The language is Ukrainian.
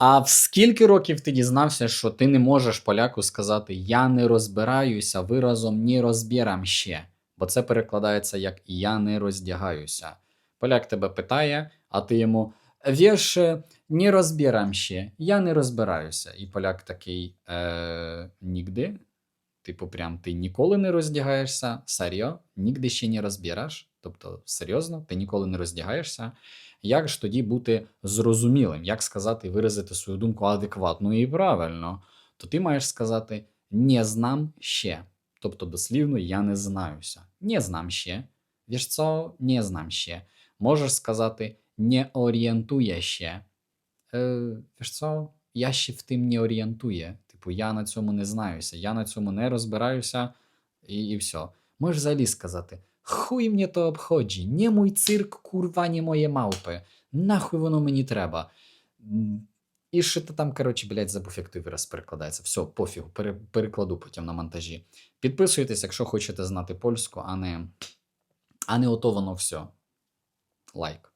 А в скільки років ти дізнався, що ти не можеш поляку сказати Я не розбираюся виразом не розбірам ще, бо це перекладається як Я не роздягаюся. Поляк тебе питає, а ти йому Вірш не розбірам ще, я не розбираюся. І поляк такий е, нігде. Типу, прям ти ніколи не роздягаєшся, серйо, нігде ще не розбираєш. Тобто, серйозно, ти ніколи не роздягаєшся. Як ж тоді бути зрозумілим? Як сказати і виразити свою думку адекватно і правильно? То ти маєш сказати не знам ще. Тобто, дослівно я не знаюся. Не знам ще. Co? Не знам ще. Можеш сказати не орієнтує ще. Е, co? Я ще в тим не орієнтує. Типу, я на цьому не знаюся, я на цьому не розбираюся, і, і все. Можеш взагалі сказати: Хуй мені то обході, не мій цирк, курва, не моє мавпи. Нахуй воно мені треба. І що ти там, коротше, блядь, забув, як той вираз перекладається. Все, пофігу, пере, перекладу потім на монтажі. Підписуйтесь, якщо хочете знати польську, а не, а не ото воно все. Лайк.